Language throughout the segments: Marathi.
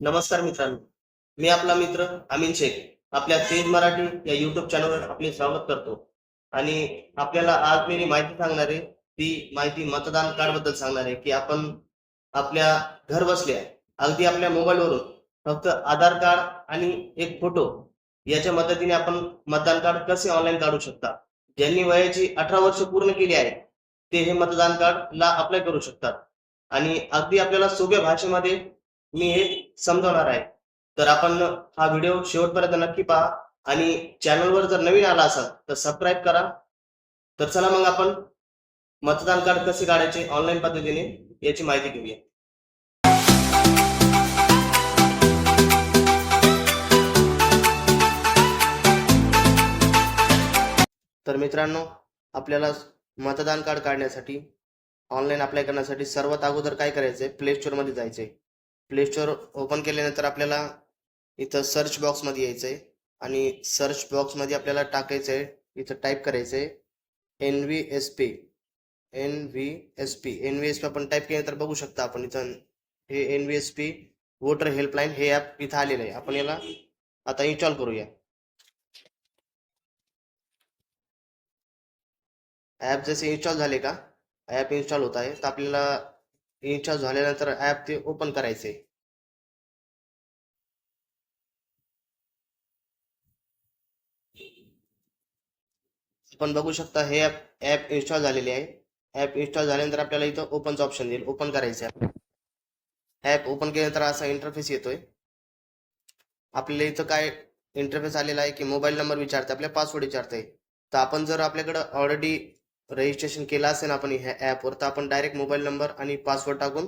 नमस्कार मित्रांनो. मी आपला मित्र अमिन शेख. आपल्या तेज मराठी या युट्यूब चॅनलवर आपले स्वागत करतो. आणि आपल्याला आज मी माहिती सांगणार आहे ती माहिती मतदान कार्डबद्दल सांगणार आहे की आपण आपल्या घर बसल्या अगदी आपल्या मोबाईलवरून फक्त आधार कार्ड आणि एक फोटो याच्या मदतीने आपण मतदान कार्ड कसे ऑनलाईन काढू शकता? ज्यांनी वयाची अठरा वर्ष पूर्ण केली आहे ते हे मतदान कार्डला अप्लाय करू शकतात. आणि अगदी आपल्याला सोप्या भाषेमध्ये मी हे समजवणार आहे. तर आपण हा व्हिडिओ शेवटपर्यंत नक्की पहा आणि चॅनलवर जर नवीन आला असाल तर सबस्क्राईब करा. तर चला मग आपण मतदान कार्ड कसे काढायचे ऑनलाईन पद्धतीने याची माहिती घेऊया. तर मित्रांनो आपल्याला मतदान कार्ड काढण्यासाठी ऑनलाईन अप्लाय करण्यासाठी सर्वात अगोदर काय करायचंय? प्ले स्टोअरमध्ये जायचंय. प्ले स्टोअर ओपन केल्यानंतर आपल्याला इथं सर्च बॉक्समध्ये यायचंय. आणि सर्च बॉक्समध्ये आपल्याला टाकायचंय इथं टाईप करायचंय N V S P N V S P N V S P आपण टाईप केलं तर बघू शकता आपण इथं. हे N V S P voter helpline हे ऍप इथं आलेलं आहे. आपण याला आता इन्स्टॉल करूया. ऍप जसे इन्स्टॉल झाले का? ऍप इन्स्टॉल होत आहे. तर आपल्याला इन्स्टॉल झाल्यानंतर ते ओपन करायचे. आपण बघू शकता हे ऍप ऍप इन्स्टॉल झालेले आहे. ऍप इन्स्टॉल झाल्यानंतर आपल्याला इथं ऑप्शन देईल ओपन करायचं ऍप ओपन केल्यानंतर असा इंटरफेस येतोय. आपल्याला इथं काय इंटरफेस आलेला आहे की मोबाईल नंबर विचारते, आपल्या पासवर्ड विचारते. तर आपण जर आपल्याकडं ऑलरेडी रजिस्ट्रेशन केलं असेल आपण ह्या ॲपवर तर आपण डायरेक्ट मोबाईल नंबर आणि पासवर्ड टाकून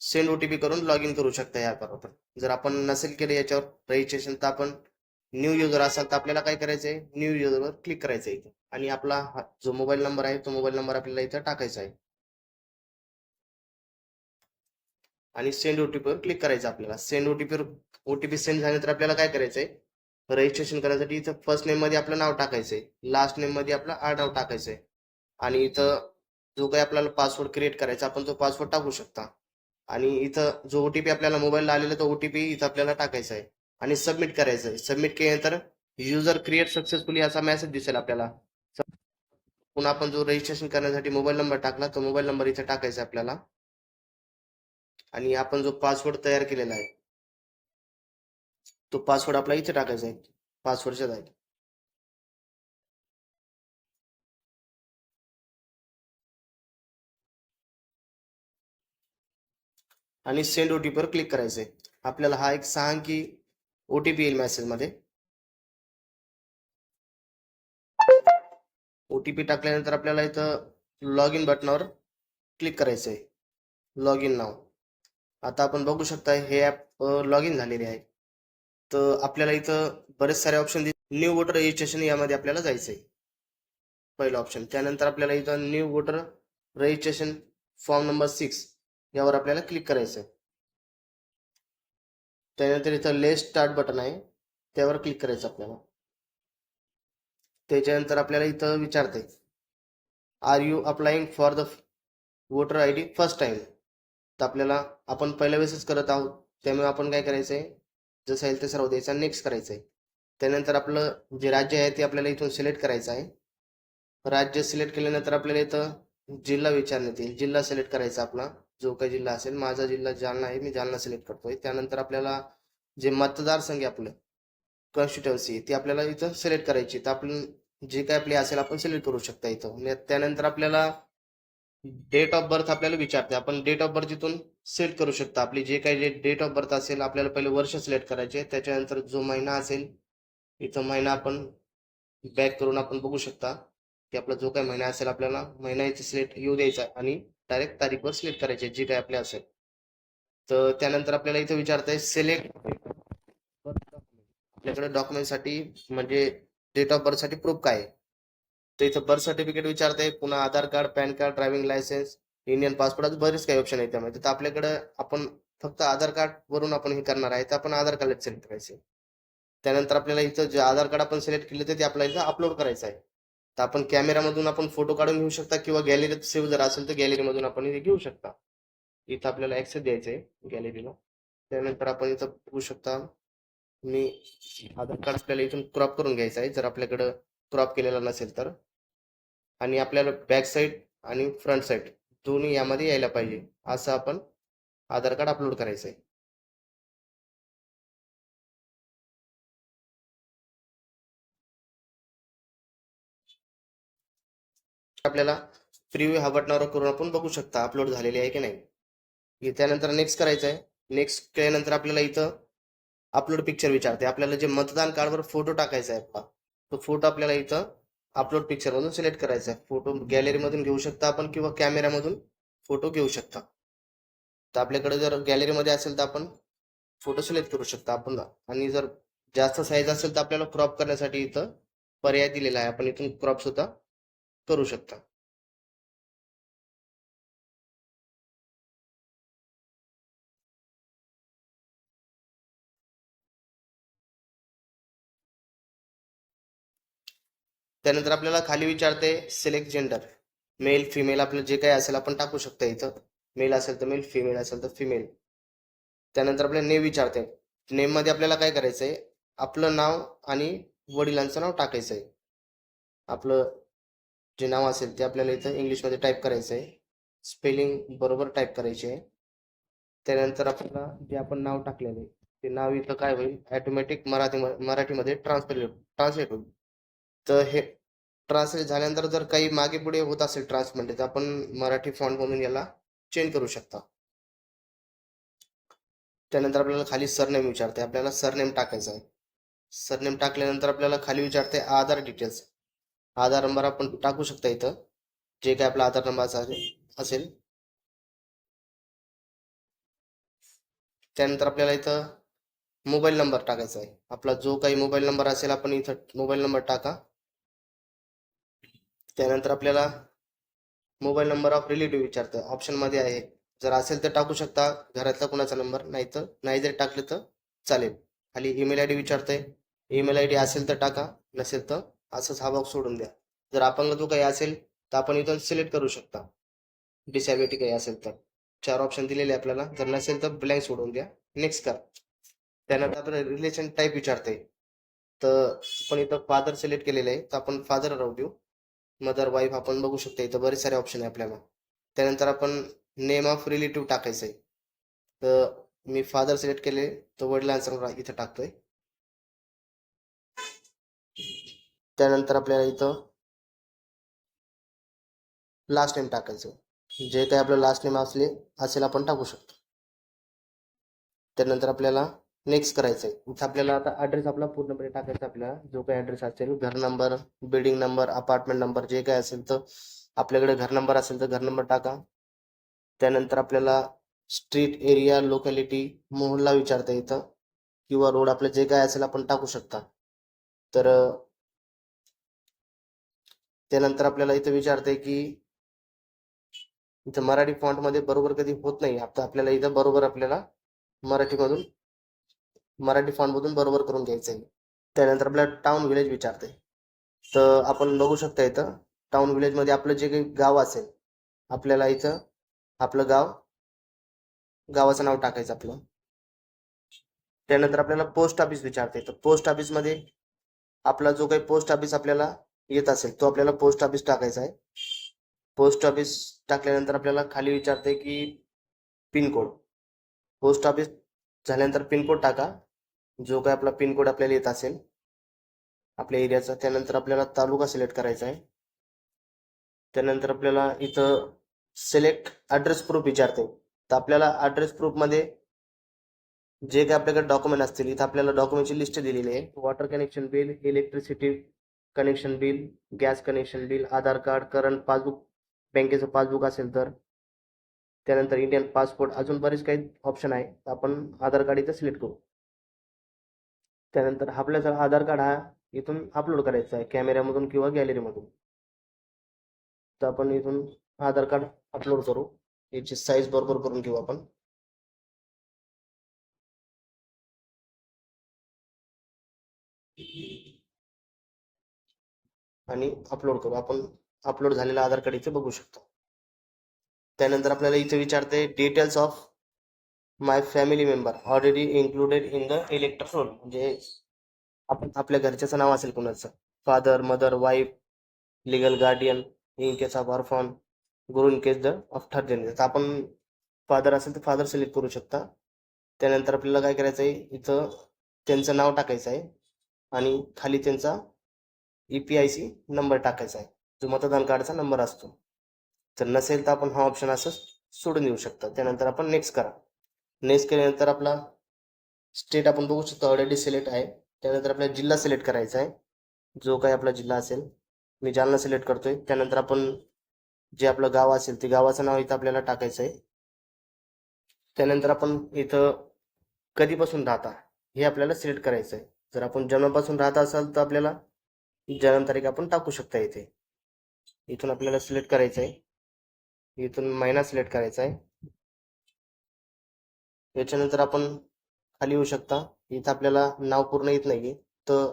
सेंड ओटीपी करून लॉग इन करू शकता या ॲपवर आपण. जर आपण नसेल केलं याच्यावर रजिस्ट्रेशन तर आपण न्यू युजर असाल तर आपल्याला काय करायचं आहे? न्यू युजरवर क्लिक करायचं इथं. आणि आपला हा जो मोबाईल नंबर आहे तो मोबाईल नंबर आपल्याला इथं टाकायचा आहे. आणि सेंड ओटीपीवर क्लिक करायचं आपल्याला. सेंड ओटीपीवर ओटीपी सेंड झाल्यानंतर आपल्याला काय करायचंय? रजिस्ट्रेशन करण्यासाठी इथं फर्स्ट नेममध्ये आपलं नाव टाकायचंय. लास्ट नेममध्ये आपलं आडनाव टाकायचंय. आणि इथं जो काही आपल्याला पासवर्ड क्रिएट करायचा आपण तो पासवर्ड टाकू शकता. आणि इथं जो ओटीपी आपल्याला मोबाईलला आलेला तो ओटीपी इथं आपल्याला टाकायचा आहे आणि सबमिट करायचं आहे. सबमिट केल्यानंतर युजर क्रिएट सक्सेसफुली असा मेसेज दिसेल आपल्याला. पुन्हा आपण जो रजिस्ट्रेशन करण्यासाठी मोबाईल नंबर टाकला तो मोबाईल नंबर इथे टाकायचा आहे आपल्याला. आणि आपण जो पासवर्ड तयार केलेला आहे तो पासवर्ड आपला इथे टाकायचा आहे. पासवर्डच्या जागी आणि सेंड ओटीपीवर क्लिक करायचंय. आपल्याला हा एक सहा अंकी ओटीपी येईल मेसेजमध्ये ओटीपी टाकल्यानंतर आपल्याला इथं लॉग इन बटनावर क्लिक करायचंय. लॉग इन नाव आता आपण बघू शकता हे ऍप लॉग इन झालेले आहे. तर आपल्याला इथं बरेच सारे ऑप्शन न्यू वोटर रजिस्ट्रेशन यामध्ये आपल्याला जायचंय. पहिलं ऑप्शन त्यानंतर आपल्याला इथं new voter registration form number six यावर आपल्याला क्लिक करायचं आहे त्यानंतर इथं लेस स्टार्ट बटन आहे. त्यावर क्लिक करायचं आपल्याला. त्याच्यानंतर आपल्याला इथं विचारते are you applying for the voter I D first time तर आपल्याला आपण पहिल्या वेळेसच करत आहोत. त्यामुळे आपण काय करायचं आहे जसं येईल तसं राहू द्यायचं नेक्स्ट करायचं आहे त्यानंतर आपलं जे राज्य आहे ते आपल्याला इथून सिलेक्ट करायचं आहे. राज्य सिलेक्ट केल्यानंतर आपल्याला इथं जिल्हा विचारण्यात येईल. जिल्हा सिलेक्ट करायचा आपला. जो काही जिल्हा असेल माझा जिल्हा जालना आहे मी जालना सिलेक्ट करतोय. त्यानंतर आपल्याला जे मतदारसंघ आहे आपलं कॉन्स्टिट्युन्सी ती आपल्याला इथं सिलेक्ट करायची तर आपण जे काय आपली असेल आपण सिलेक्ट करू शकता इथं. त्यानंतर आपल्याला डेट ऑफ बर्थ आपल्याला विचारते. आपण डेट ऑफ बर्थ इथून सिलेक्ट करू शकता. आपली जे काही डेट ऑफ बर्थ असेल आपल्याला पहिले वर्ष सिलेक्ट करायचे त्याच्यानंतर जो महिना असेल इथं महिना आपण बॅक करून आपण बघू शकता. की आपला जो काही महिना असेल आपल्याला महिना इथे सिलेक्ट येऊ द्यायचा आणि डायरेक्ट तारीखवर सिलेक्ट करायचे जे काय आपल्या असेल. तर त्यानंतर आपल्याला इथं विचारताय सिलेक्ट आपल्याकडे डॉक्युमेंटसाठी म्हणजे डेट ऑफ बर्थसाठी प्रूफ काय आहे? तर इथं बर्थ सर्टिफिकेट विचारताय पुन्हा Aadhaar card PAN card driving licence Indian passport बरेच काही ऑप्शन आहेत त्यामध्ये. तर आपल्याकडे आपण फक्त आधार कार्ड वरून आपण हे करणार आहे तर आपण आधार कार्ड सिलेक्ट करायचे त्यानंतर आपल्याला इथं जे आधार कार्ड आपण सिलेक्ट केले तर ते आपल्याला इथं अपलोड करायचं आहे. तर आपण कॅमेरामधून आपण फोटो काढून घेऊ शकता किंवा गॅलरीत सेव्ह जर असेल तर गॅलरीमधून आपण हे घेऊ शकता. इथं आपल्याला ऍक्सेस द्यायचं आहे गॅलरीला त्यानंतर आपण इथं बघू शकता मी आधार कार्ड आपल्याला इथून क्रॉप करून घ्यायचं आहे. जर आपल्याकडं क्रॉप केलेला नसेल तर. आणि आपल्याला बॅक साईड आणि फ्रंट साईड दोन्ही यामध्ये यायला पाहिजे. असं आपण आधार कार्ड अपलोड करायचं आहे आपल्याला प्रिव्ह्यू हा बटनावर करून आपण बघू शकता अपलोड झालेली आहे की नाही. त्यानंतर नेक्स्ट करायचं आहे. नेक्स्ट केल्यानंतर आपल्याला इथं अपलोड पिक्चर विचारते. आपल्याला जे मतदान कार्डवर फोटो टाकायचा आहे आपला तो फोटो आपल्याला इथं अपलोड पिक्चर मधून सिलेक्ट करायचा आहे. फोटो गॅलरीमधून घेऊ शकता आपण किंवा कॅमेऱ्यामधून फोटो घेऊ शकता. तर आपल्याकडे जर गॅलरीमध्ये असेल तर आपण फोटो सिलेक्ट करू शकता. आपण आणि जर जास्त साईज असेल तर आपल्याला क्रॉप करण्यासाठी इथं पर्याय दिलेला आहे. आपण इथून क्रॉप सुद्धा करू शकता. त्यानंतर आपल्याला खाली विचारते सिलेक्ट जेंडर मेल फिमेल आपलं जे काही असेल आपण टाकू शकता इथं. मेल असेल तर मेल फिमेल असेल तर फिमेल त्यानंतर आपल्याला नेम विचारते. नेममध्ये आपल्याला काय करायचंय? आपलं नाव आणि वडिलांचं नाव टाकायचंय. आपलं जे नाव असेल ते आपल्याला इथं इंग्लिशमध्ये टाईप करायचं आहे स्पेलिंग बरोबर टाईप करायचे आहे त्यानंतर आपल्याला जे आपण नाव टाकलेलं आहे ते नाव इथं काय होईल? ॲटोमॅटिक मराठी मराठीमध्ये ट्रान्सलेट ट्रान्सलेट होईल. तर हे ट्रान्सलेट झाल्यानंतर जर काही मागे पुढे होत असेल ट्रान्सलेट म्हणजे, तर आपण मराठी फॉन्ट मधून याला चेंज करू शकता. त्यानंतर आपल्याला खाली सरनेम विचारते. आपल्याला सरनेम टाकायचं आहे. सरनेम टाकल्यानंतर आपल्याला खाली विचारते आधार डिटेल्स आधार नंबर आपण टाकू शकता इथं. जे काय आपला आधार नंबर असेल. त्यानंतर आपल्याला इथं मोबाईल नंबर टाकायचा आहे. आपला जो काही मोबाईल नंबर असेल आपण इथं मोबाईल नंबर टाका. त्यानंतर आपल्याला मोबाईल नंबर ऑफ रिलेटिव्ह विचारतं. ऑप्शनमध्ये आहे. जर असेल तर टाकू शकता. घरातला कुणाचा नंबर नाही तर नाही जर टाकलं तर चालेल. खाली ईमेल आय डी विचारतंय. ईमेल आय डी असेल तर टाका. नसेल तर असंच हा बॉक्स सोडून द्या. जर अपंगत्व काही असेल तर आपण इथून सिलेक्ट करू शकता. डिसॅबिलिटी काही असेल तर. चार ऑप्शन दिलेले आपल्याला. जर नसेल तर ब्लँक सोडून द्या. नेक्स्ट कर. त्यानंतर आपल्याला रिलेशन टाईप विचारते तर आपण इथं फादर सिलेक्ट केलेलं आहे. तर आपण फादर राहू देऊ. मदर वाईफ आपण बघू शकता. इथं बरेच सारे ऑप्शन आहे आपल्याला. त्यानंतर आपण नेम ऑफ रिलेटिव्ह टाकायचं आहे तर मी फादर सिलेक्ट केले तर वडिलांचा इथं टाकतोय. त्यानंतर आपल्याला इथं लास्ट नेम टाकायचं. जे काही आपलं लास्ट नेम असले असेल आपण टाकू शकतो. त्यानंतर आपल्याला नेक्स्ट करायचं आहे इथं आपल्याला आता ॲड्रेस आपला पूर्णपणे टाकायचा आपल्याला जो काही ॲड्रेस असेल घर number building number apartment number जे काही असेल तर आपल्याकडे घर नंबर असेल तर घर नंबर टाका. त्यानंतर आपल्याला स्ट्रीट एरिया लोकॅलिटी मोहल्ला विचारता येतं. किंवा रोड आपलं जे काय असेल आपण टाकू शकता. तर त्यानंतर आपल्याला इथं विचारते की इथं मराठी फॉन्टमध्ये बरोबर कधी होत नाही. आता आपल्याला इथं बरोबर आपल्याला मराठीमधून मराठी फॉन्ट मधून बरोबर करून घ्यायचं आहे त्यानंतर आपल्याला टाउन विलेज विचारते तर आपण बघू शकता इथं टाउन विलेजमध्ये आपलं जे काही गाव असेल आपल्याला इथं आपलं गाव गावाचं नाव टाकायचं आपलं. त्यानंतर आपल्याला पोस्ट ऑफिस विचारते तर पोस्ट ऑफिसमध्ये आपला जो काही पोस्ट ऑफिस आपल्याला येत असेल. तो आपल्याला पोस्ट ऑफिस टाकायचा आहे. पोस्ट ऑफिस टाकल्यानंतर आपल्याला खाली विचारते की पिनकोड पोस्ट ऑफिस झाल्यानंतर पिनकोड टाका. जो काय आपला पिनकोड आपल्याला येत असेल आपल्या एरियाचा त्यानंतर आपल्याला तालुका सिलेक्ट करायचा आहे. त्यानंतर आपल्याला इथं सिलेक्ट ॲड्रेस प्रूफ विचारते तर आपल्याला ॲड्रेस प्रूफमध्ये जे काय आपल्याकडे डॉक्युमेंट असतील इथं आपल्याला डॉक्युमेंटची लिस्ट दिलेली आहे. Water connection bill electricity connection bill gas connection bill Aadhaar card current passbook बँकेचं पासबुक असेल तर. त्यानंतर इंडियन पासपोर्ट अजून बरेच काही ऑप्शन आहे. आपण आधार कार्ड इथं सिलेक्ट करू. त्यानंतर आपल्याचा आधार कार्ड हा इथून अपलोड करायचा आहे कॅमेऱ्यामधून किंवा गॅलरीमधून तर आपण इथून आधार कार्ड अपलोड करू. याची साईज बरोबर करून घेऊ आपण. आणि अपलोड करू. आपण अपलोड झालेला आधार कार्ड इथे बघू शकतो. त्यानंतर आपल्याला इथे विचारते details of my family member already included in the elector roll म्हणजे आपण आपल्या घरच्याचं नाव असेल कुणाचं? Father mother wife legal guardian in case of orphan guru in case the of third generation तर आपण फादर असेल तर फादर सिलेक्ट करू शकता. त्यानंतर आपल्याला काय करायचं आहे इथं त्यांचं नाव टाकायचं आहे आणि खाली त्यांचा E P I C number टाकायचा आहे. जो मतदान कार्डचा नंबर असतो. जर नसेल तर आपण हा ऑप्शन असं सोडून देऊ शकता. त्यानंतर आपण नेक्स्ट करा. नेक्स्ट केल्यानंतर आपला स्टेट आपण बघू शकतो ऑलरेडी सिलेक्ट आहे. त्यानंतर आपल्याला जिल्हा सिलेक्ट करायचा आहे. जो काही आपला जिल्हा असेल मी जालना सिलेक्ट करतोय. त्यानंतर आपण जे आपलं गाव असेल ते गावाचं नाव इथं आपल्याला टाकायचं आहे. त्यानंतर आपण इथं कधीपासून राहता हे आपल्याला सिलेक्ट करायचं आहे. जर आपण जन्मापासून राहत असाल तर आपल्याला जन्मतारीख आपण टाकू शकता इथे. इथून आपल्याला सिलेक्ट करायचं आहे इथून महिना सिलेक्ट करायचा आहे. याच्यानंतर आपण खाली येऊ शकता. इथं आपल्याला नाव पूर्ण येत नाही तर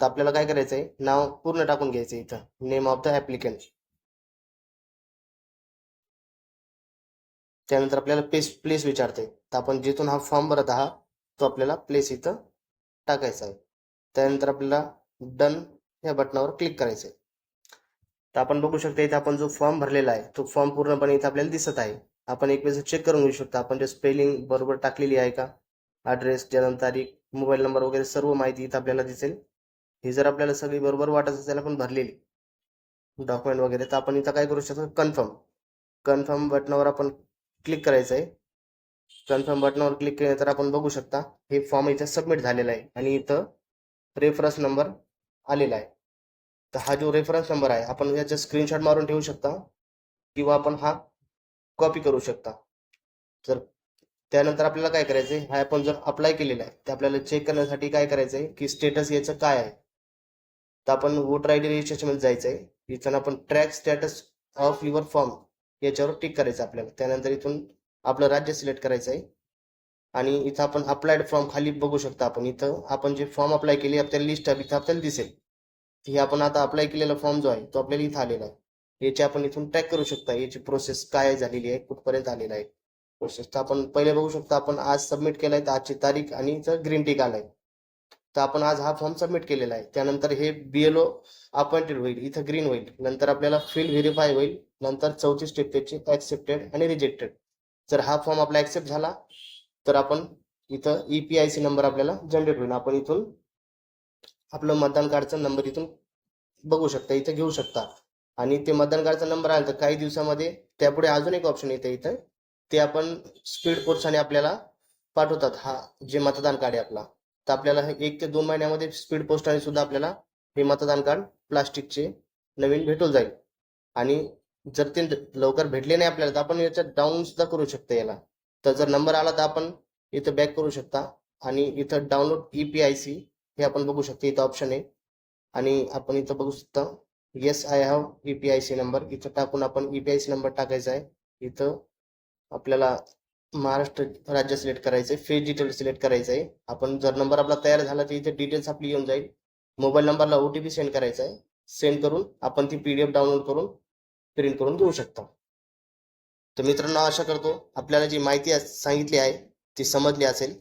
आपल्याला काय करायचं आहे नाव पूर्ण टाकून घ्यायचं इथं. नेम ऑफ द ऍप्लिकंट त्यानंतर आपल्याला प्लेस प्लेस विचारते तर आपण जिथून हा फॉर्म भरत आहात तो आपल्याला प्लेस इथं टाकायचा आहे. त्यानंतर आपल्याला डन या बटनावर क्लिक करायचंय. तर आपण बघू शकता इथे आपण जो फॉर्म भरलेला आहे तो फॉर्म पूर्णपणे इथे आपल्याला दिसत आहे. आपण एक वेळेस चेक करून घेऊ शकतो. आपण जे स्पेलिंग बरोबर टाकलेली आहे का? ॲड्रेस जन्मतारीख मोबाईल नंबर वगैरे सर्व माहिती इथं आपल्याला दिसेल. ही जर आपल्याला सगळी बरोबर वाटत असेल आपण भरलेली डॉक्युमेंट वगैरे तर आपण इथं काय करू शकतो? कन्फर्म कन्फर्म बटनावर आपण क्लिक करायचं आहे कन्फर्म बटनावर क्लिक केल्यानंतर आपण बघू शकता हे फॉर्म इथं सबमिट झालेला आहे. आणि इथं रेफरन्स नंबर आलेला आहे. तर हा जो रेफरन्स नंबर आहे आपण याचा स्क्रीनशॉट मारून ठेवू शकता किंवा आपण हा कॉपी करू शकता. तर त्यानंतर आपल्याला काय करायचं आहे हा आपण जर अप्लाय केलेला आहे ते आपल्याला चेक करण्यासाठी काय करायचं आहे की स्टेटस याचं काय आहे? तर आपण वोटर आय डी रजिस्ट्रेशनमध्ये जायचं आहे इथून आपण track status of your form याच्यावर टिक करायचं आपल्याला. त्यानंतर इथून आपलं राज्य सिलेक्ट करायचं आहे आणि इथं आपण अप्लाइड फॉर्म खाली बघू शकता आपण. इथं आपण जे फॉर्म अप्लाय केले आपल्याला लिस्ट इथं आपल्याला दिसेल. हे आपण आता अप्लाय केलेला फॉर्म जो आहे तो आपल्याला इथं आलेला आहे. याची आपण इथून ट्रॅक करू शकता याची प्रोसेस काय झालेली आहे कुठपर्यंत आलेला आहे. प्रोसेस तर आपण पहिले बघू शकता आपण आज सबमिट केलाय तर आजची तारीख आणि इथं ग्रीन टिक आलाय. तर आपण आज हा फॉर्म सबमिट केलेला आहे. त्यानंतर हे बीएलओ अपॉइंटेड होईल इथं ग्रीन होईल. नंतर आपल्याला फील्ड व्हेरीफाय होईल. नंतर चौथी स्टेप त्याची ऍक्सेप्टेड आणि रिजेक्टेड जर हा फॉर्म आपला ऍक्सेप्ट झाला तर आपण इथं ईपीआयसी नंबर आपल्याला जनरेट होईल. आपण इथून आपलं मतदान कार्डचा नंबर इथून बघू शकता इथं घेऊ शकता. आणि ते मतदान कार्डचा नंबर आला तर काही दिवसामध्ये त्यापुढे अजून एक ऑप्शन येतं इथं. ते आपण स्पीड पोस्टाने आपल्याला पाठवतात हा जे मतदान कार्ड आहे आपला. तर आपल्याला हे एक ते दोन महिन्यामध्ये स्पीड पोस्टाने सुद्धा आपल्याला हे मतदान कार्ड प्लास्टिकचे नवीन भेटून जाईल. आणि जर ते लवकर भेटले नाही आपल्याला तर आपण याच्यात डाऊन सुद्धा करू शकतो याला. तर जर नंबर आला तर आपण इथं बॅक करू शकता. आणि इथं download E P I C हे आपण बघू शकतो इथं ऑप्शन आहे. आणि आपण इथं बघू शकता yes I have E P I C number इथं टाकून आपण E P I C number टाकायचा आहे. इथं आपल्याला महाराष्ट्र राज्य सिलेक्ट करायचं आहे. फेस डिटेल सिलेक्ट करायचं आहे. आपण जर नंबर आपला तयार झाला तर इथे डिटेल्स आपली येऊन जाईल. मोबाईल नंबरला ओ टी पी सेंड करायचा आहे. सेंड करून आपण ती पी डी एफ डाउनलोड करून प्रिंट करून देऊ शकता. तर मित्रांनो आशा करतो आपल्याला जी माहिती सांगितली आहे ती समजली असेल.